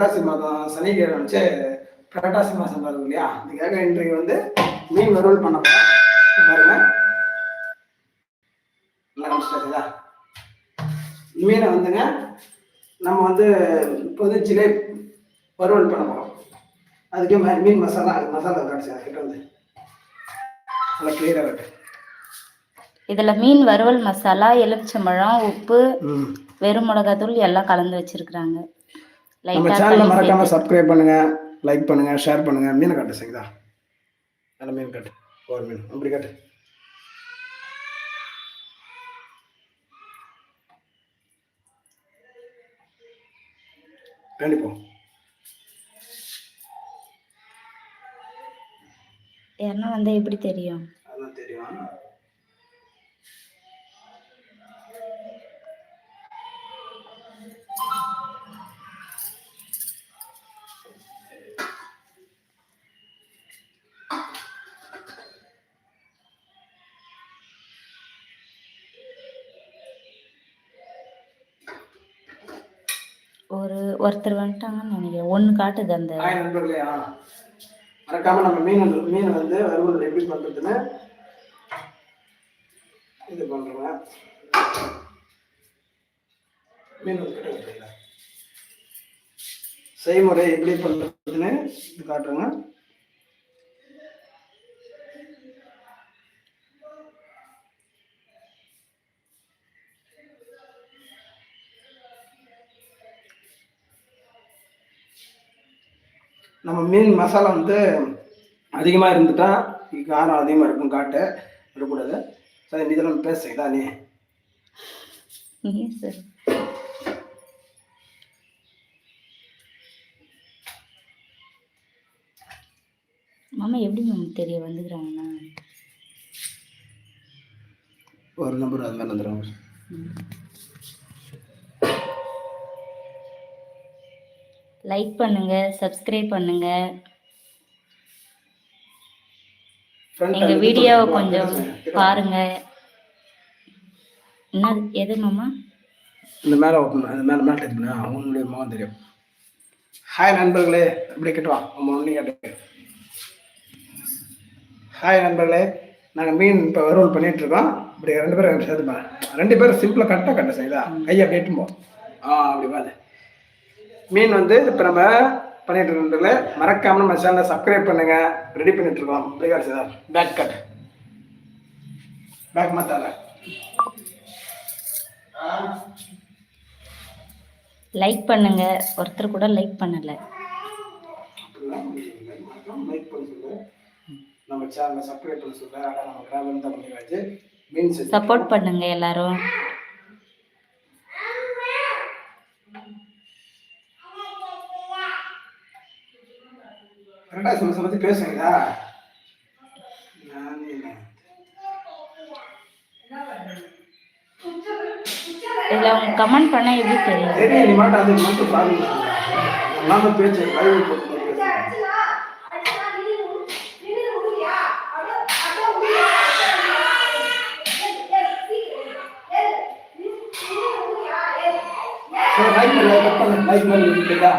புரட்டாசி மாதம் சனிக்கிழமை வச்சு புரட்டாசி மாதம் வருது இல்லையா? அதுக்காக இன்றைக்கு வந்து மீன் வறுவல் பண்ண போறோம். பாருங்க. நல்லா காமிச்சிட்டா மீனை வந்துங்க நம்ம வந்து இப்போ வந்து ஜிலே வறுவல் பண்ண போகிறோம் அதுக்கே மீன் மசாலா மசாலா காமிச்சு கிட்ட வந்து. நல்லா கிளியராக கட்டு இதுல மீன் வறுவல் மசாலா எலுமிச்சம்பழம் உப்பு வெறும் மிளகாத்தூள் எல்லாம் கலந்து வச்சிருக்கிறாங்க. நம்ம சேனலை மறக்காம. சப்ஸ்கிரைப் பண்ணுங்க லைக் பண்ணுங்க ஷேர் பண்ணுங்க. மீனை கட்டு சரிதா நல்ல மீன் கட்டு. ஒரு மீன். அப்படி கட்டு. கண்டிப்போம் எண்ணெய் வந்தா எப்படி தெரியும்? அதான் தெரியும். ஒரு ஒருத்தர் வந்துட்டாங்கன்னு நினைக்கிறேன். ஒண்ணு காட்டுது அந்த நண்பர்களே மறக்காம நம்ம மீன் மீன் வந்து வறுவல் எப்படி பண்றதுன்னு இது பண்றோங்க மீன் வந்து செய்முறை எப்படி பண்றதுன்னு இது காட்டுறேங்க நம்ம மீன் மசாலா வந்து அதிகமாக இருந்துட்டா காரம் அதிகமாக இருக்கும் காட்டு விடக்கூடாது. சரி இதெல்லாம் பேசுறீங்களா நீ. சார். மாமா எப்படி மேம் தெரிய வந்துக்கிறாங்கன்னா? ஒரு நம்பர் அது மாதிரி வந்துடுறாங்க லைக் பண்ணுங்க சப்ஸ்கிரைப் பண்ணுங்க. எங்க வீடியோவை கொஞ்சம் பாருங்க. என்ன எது மாமா? இந்த மேலே ஓப்பன் அந்த மேலே மேலே இருக்குண்ணா அவங்களுடைய முகம் தெரியும். ஹாய் நண்பர்களே இப்படி கேட்டு வா உங்க ஒன்று கேட்டு. ஹாய் நண்பர்களே நாங்கள் மீன் இப்போ வறுவல் பண்ணிட்டு இருக்கோம். இப்படி ரெண்டு பேரும் சேர்த்து ரெண்டு பேரும் சிம்பிளாக கரெக்டாக கட்ட செய்தா. கையை அப்படி எட்டும் போ ஆ அப்படி பாரு. மீன் வந்து இப்போ நம்ம பண்ணிட்டு இருக்கிறதுல மறக்காம நம்ம சேனலை சப்ஸ்கிரைப் பண்ணுங்க. ரெடி பண்ணிட்டு இருக்கோம். பிரிகார் சார். பேக் கட் பேக் மாத்தால லைக் பண்ணுங்க. ஒருத்தர் கூட லைக் பண்ணல. லைக் பண்ண சொல்லு. நம்ம சேனலை சப்ஸ்கிரைப் பண்ண சொல்லு. அதான் நம்ம கிராமம் தான் பண்ணியாச்சு மீன் செஞ்சு சப்போர்ட் பண்ணுங்க எல்லாரும். நானே இல்லை. இதுல அவங்க கமெண்ட் பண்ணா எப்படி தெரியும்? சரி நீ மாட்டா அது மட்டும் பாருங்க. நாம பேச்சு பைபிள் போட்டு சரி லைக் பண்ணல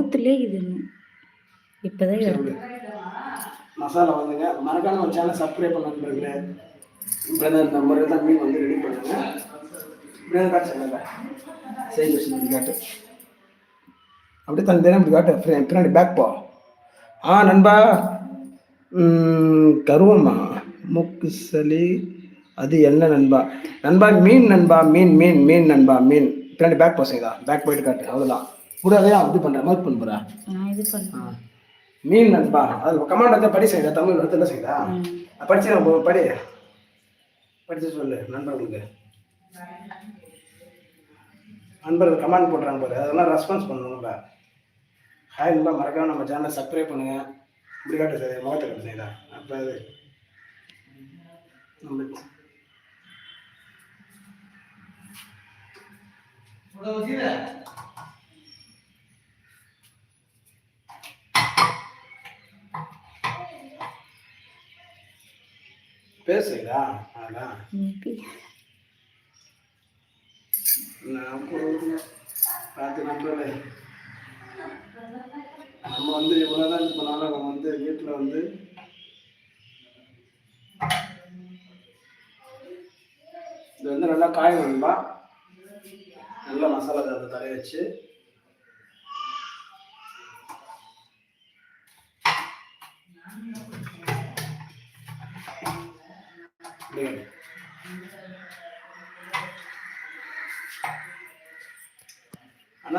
ஊத்துலேயே இது இப்போதான் மசாலா வந்துங்க. மறக்காம ஒரு சேனல் சப்ஸ்கிரைப் பண்ண நண்பர்களே பிரதர் இந்த முறையில் தான் மீன் வந்து ரெடி பண்ணுங்க. பிரதர் காட்டு சொல்லுங்க சரி விஷயம் இப்படி காட்டு. அப்படியே தன் தினம் இப்படி காட்டு. பின்ன- பின்னாடி பேக் போ. ஆ நண்பா. கருவம்மா. மூக்கு சளி. அது என்ன நண்பா? நண்பா மீன் நண்பா. மீன் மீன் மீன் நண்பா. மீன். பின்னாடி பேக் போ செய்தா பேக் போயிட்டு காட்டு. அவ்வளோதான் கூடவே இது பண்ணுற மாதிரி பண்ணுறா நான் இது பண்ணேன் மீன் நண்பா அது கமாண்ட் வந்து படி செய்தா தமிழ் வந்து என்ன செய்தா? படிச்சு நம்ம படி. படிச்சு சொல்லு நண்பர்களுக்கு. நண்பர்கள் கமெண்ட் போடுறாங்க பாரு அதெல்லாம் ரெஸ்பான்ஸ் பண்ணணும் நம்ம ஹாய் நண்பா மறக்காம நம்ம சேனலை சப்ஸ்கிரைப் பண்ணுங்க. இப்படி காட்டு சார் முகத்தை காட்டு செய்தா. அப்போ அது நம்ம பேசுறீங்களா? அதான் நான் பார்த்து நண்பர்களே நம்ம வந்து இவ்வளோதான் இது பண்ணாலும் நம்ம வந்து வீட்டில் வந்து இது வந்து நல்லா காய வேணும்பா. நல்லா மசாலா தரத்தை தரைய வச்சு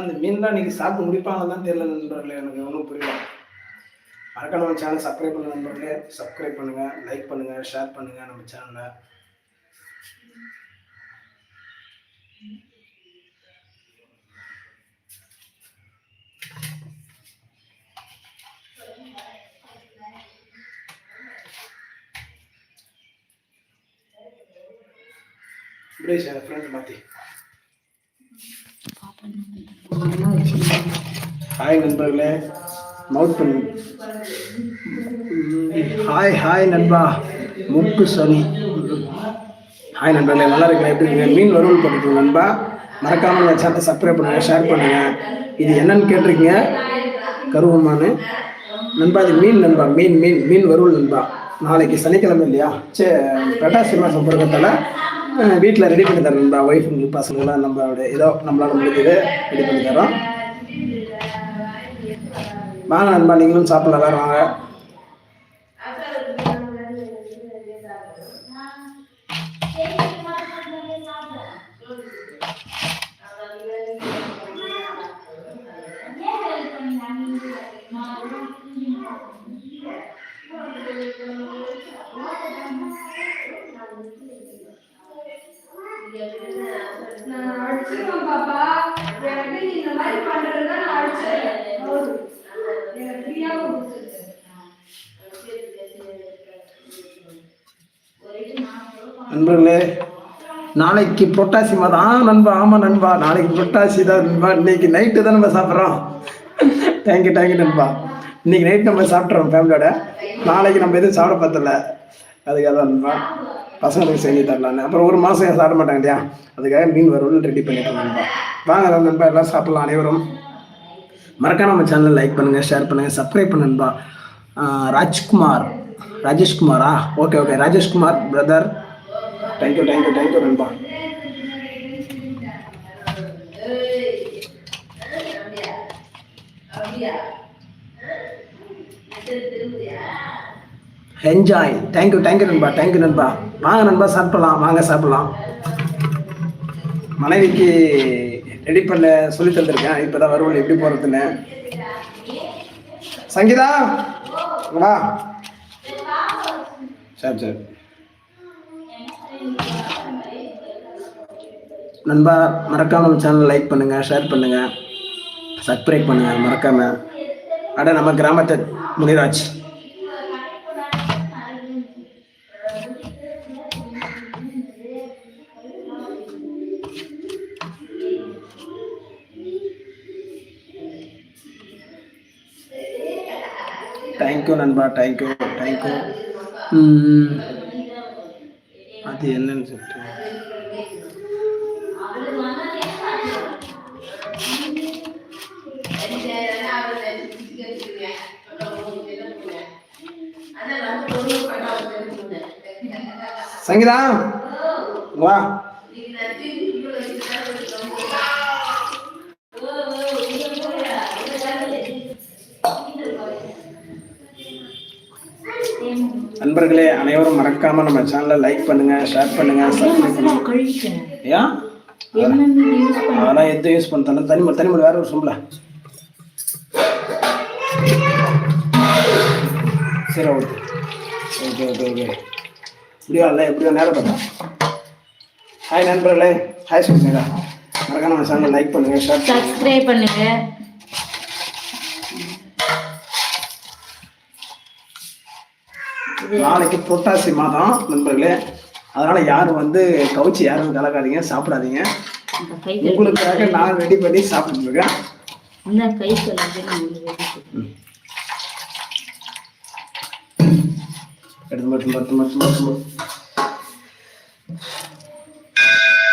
அந்த மீன்லாம் இன்னைக்கு சாப்பிட்டு முடிப்பாங்கன்னு தான் தெரியல நண்பர்களே எனக்கு ஒன்றும் புரியல. மறக்காம நம்ம சேனல் சப்ஸ்கிரைப் பண்ண நண்பர்களே சப்ஸ்கிரைப் பண்ணுங்க லைக் பண்ணுங்க ஷேர் பண்ணுங்க நம்ம சேனலை இப்படியே சார் ஃப்ரெண்ட் ஹாய் நண்பர்களே மவுட் பண்ணு ஹாய் ஹாய் நண்பா. முக்கு சனி. ஹாய் நண்பர்களே நல்லா இருக்கீங்களா? எப்படி இருக்கீங்க? மீன் வறுவல் பண்ணிக்கோங்க நண்பா. மறக்காம நான் சேனலை சப்ஸ்கிரைப் பண்ணுங்க ஷேர் பண்ணுங்க. இது என்னன்னு கேட்டிருக்கீங்க? கருவமானு. நண்பா இது மீன் நண்பா. மீன் மீன் மீன் வறுவல் நண்பா. நாளைக்கு சனிக்கிழமை இல்லையா? சே பிரட்டாசி மாதம் பிறக்கத்தால வீட்டில் ரெடி பண்ணி தரேன் நண்பா. ஒய்ஃபுங்களுக்கு பசங்களாம் நம்மளோட ஏதோ நம்மளால முடிஞ்சது ரெடி பண்ணி தரோம். வாங்க நண்பா நீங்களும் சாப்பிடல வேறு வாங்க. நான் அடிச்சிருவேன் பாப்பா. எனக்கு நீ இந்த மாதிரி பண்றதுதான் நான் அடிச்சிருவேன். நண்பர்களே நாளைக்கு புரட்டாசி மாதம். ஆ நண்பா ஆமாம் நண்பா. நாளைக்கு புரட்டாசி தான் நண்பா. இன்னைக்கு நைட்டு தான் நம்ம சாப்பிட்றோம். தேங்க்யூ தேங்க்யூ நண்பா. இன்னைக்கு நைட் நம்ம சாப்பிட்றோம் ஃபேமிலியோட நாளைக்கு நம்ம எதுவும் சாப்பிட பார்த்தல அதுக்காக தான் நண்பா. பசங்களுக்கு செஞ்சு தரலான்னு அப்புறம் ஒரு மாதம் சாப்பிட மாட்டாங்க இல்லையா? அதுக்காக மீன் வறுவல் ரெடி பண்ணிட்டோம் நண்பா. வாங்க நண்பா எல்லாம் சாப்பிட்லாம் அனைவரும். மறக்காம நம்ம சேனலை லைக் பண்ணுங்கள் ஷேர் பண்ணுங்கள் சப்ஸ்கிரைப் பண்ணு நண்பா. Rajkumar. ராஜேஷ்குமாரா? Okay okay Rajeshkumar brother thank you thank you thank you நண்பா enjoy thank you thank you நண்பா தேங்க்யூ நண்பா வாங்க நண்பா சாப்பிடலாம். வாங்க சாப்பிடலாம். மனைவிக்கு ரெடி பண்ண சொல்லி தந்திருக்கேன். இப்போதான் வருவோம். எப்படி போகிறதுன்னு சங்கீதா வா. சரி சரி. நண்பா மறக்காமல் நம்ம சேனல் லைக் பண்ணுங்க ஷேர் பண்ணுங்க சப்ஸ்கிரைப் பண்ணுங்க மறக்காம. அட நம்ம கிராமத்தை முனிராஜ். தேங்க்யூ நண்பா. தேங்க்யூ தேங்க்யூ அது என்னன்னு சொல்லிட்டு. சங்கீதா வா. நண்பர்களே அனைவரும் மறக்காம நம்ம சேனலை லைக் பண்ணுங்க ஷேர் பண்ணுங்க சப்ஸ்கிரைப் பண்ணுங்க. கழுவிட்டேன் ஏன் என்ன மீன் யூஸ் பண்ண? அதெல்லாம் எதுவும் யூஸ் பண்ணல தனிமர் தனிமர் வேற ஒரு சொம்பல. சரி ஓகே ஓகே ஓகே ஓகே இப்படியா இல்லை எப்படியோ நேரம் பார்த்தா? ஹாய் நண்பர்களே. ஹாய் சொல்லுங்க மறக்காம நம்ம சேனலை லைக் பண்ணுங்க ஷேர் சப்ஸ்கிரைப் பண்ணுங்க. நாளைக்கு புரட்டாசி மாதம் நண்பர்களே. அதனால யாரும் வந்து கவுச்சி யாரும் கலக்காதீங்க சாப்பிடாதீங்க. உங்களுக்காக நான் ரெடி பண்ணி சாப்பிட்டு இருக்கேன் அந்த கை கழுவி நான் உங்களுக்கு ready பண்ணி- எடுத்து மட்டும் மட்டும் மட்டும் மட்டும்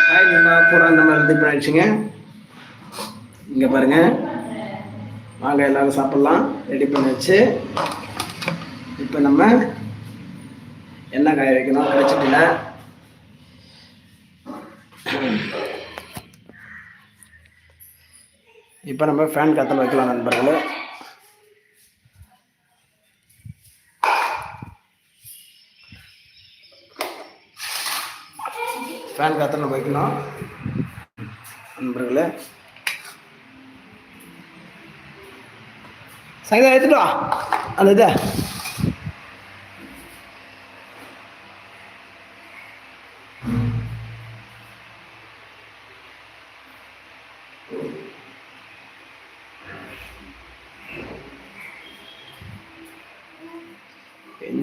ஹாய் நம்ம பூரா நம்ம ரெடி பண்ணிடுச்சுங்க இங்கே பாருங்க. வாங்க எல்லாரும் சாப்பிட்லாம். ரெடி பண்ணி வச்சு இப்போ நம்ம என்ன காய வைக்கணும் கிடைச்சிட்டுல இப்போ நம்ம ஃபேன் காத்தில் வைக்கலாம் நண்பர்களே. ஃபேன் காற்று நம்ம வைக்கணும் நண்பர்களே. சங்கீதா எடுத்துட்டு வா. அந்த இதை.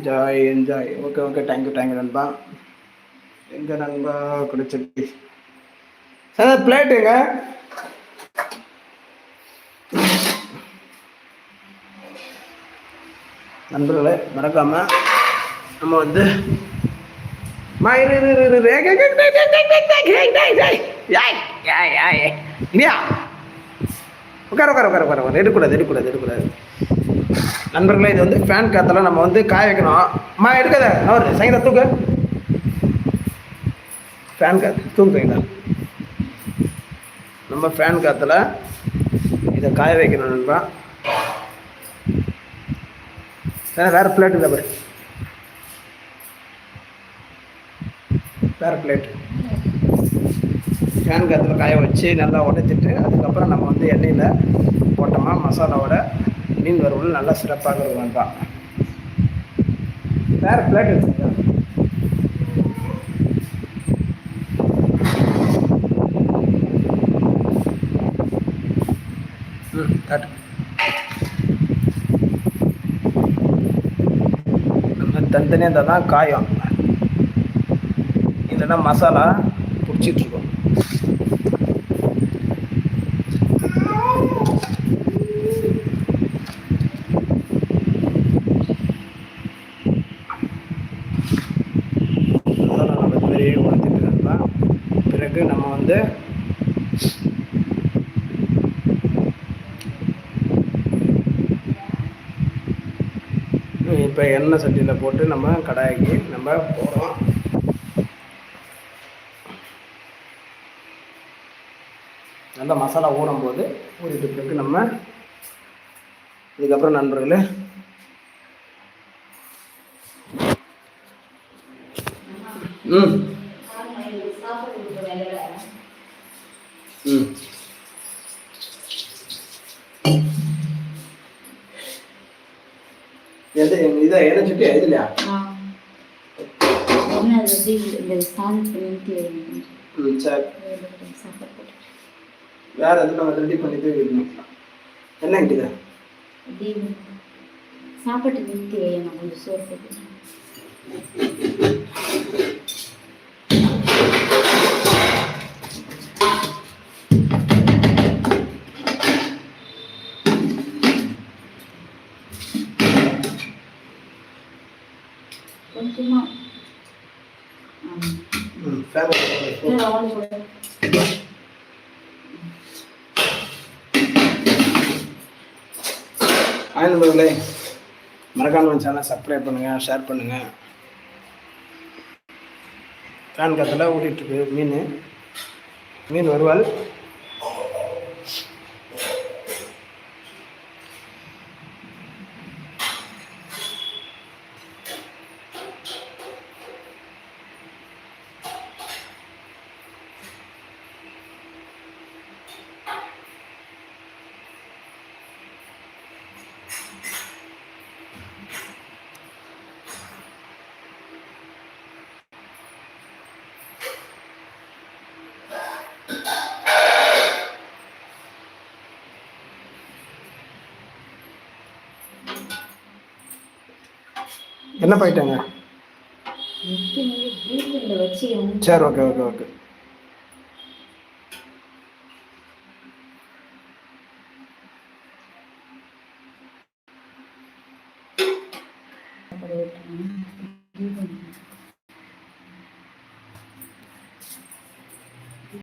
Enjoy enjoy okay okay thank you thank you நண்பா எங்க நண்பா குடிச்சிட்டு சார் பிளேட்டுங்க நண்பர்களே மறக்காம நம்ம வந்து உட்கார உட்கார உட்கார உட்கார எடுக்கூடாது எடுக்கூடாது எடுக்கூடாது நண்பர்களே இது வந்து ஃபேன் காத்தில் நம்ம வந்து காய வைக்கணும். அம்மா எடுக்காத. அவர் சங்கீதா தூக்கு. ஃபேன் காற்று தூக்கு சங்கீதா. நம்ம ஃபேன் காத்தில் இதை காய வைக்கணும் நண்பா. வேறு பிளேட் இல்லை பாரு. வேறு பிளேட் ஃபேன் காற்றுல காய வச்சு நல்லா உடைச்சிட்டு அதுக்கப்புறம் நம்ம வந்து எண்ணெயில் போட்டோமா மசாலாவோட மீன் வறுவல் நல்லா சிறப்பாக இருக்கும் தான் வேறு பிளேட் எடுத்துக்கலாம் ம் காட்டு. நம்ம தனித்தனியாக இருந்தால் தான் காயம். இல்லைன்னா மசாலா பிடிச்சிட்ருக்கோம் மசாலா நம்ம இது மாதிரி உடச்சிட்டு பிறகு நம்ம வந்து இப்போ எண்ணெய் சட்டியில் போட்டு நம்ம கடாய்க்கு நம்ம போகிறோம் நல்லா மசாலா ஊறும் போது ஊறிட்டு பிறகு நம்ம இதுக்கப்புறம் நண்பர்களே ம். சாப்பாடு போட்டு. வேறு எதுவும் நம்ம ரெடி பண்ணிட்டு வைக்கணும் என்ன கிட்டதா சாப்பாட்டை நிறுத்தி கொஞ்சம் சோறு போட்டு ஃபேமிலி ஆன் போடு ஆய் நண்பர்களே மறக்காம சேனலை சப்ஸ்கிரைப் பண்ணுங்கள் ஷேர் பண்ணுங்கள் ஃபேன் காற்றுல ஓடிட்டுருக்கு மீன். மீன் வருவாள். என்ன போயிட்டாங்க. சரி ஓகே ஓகே ஓகே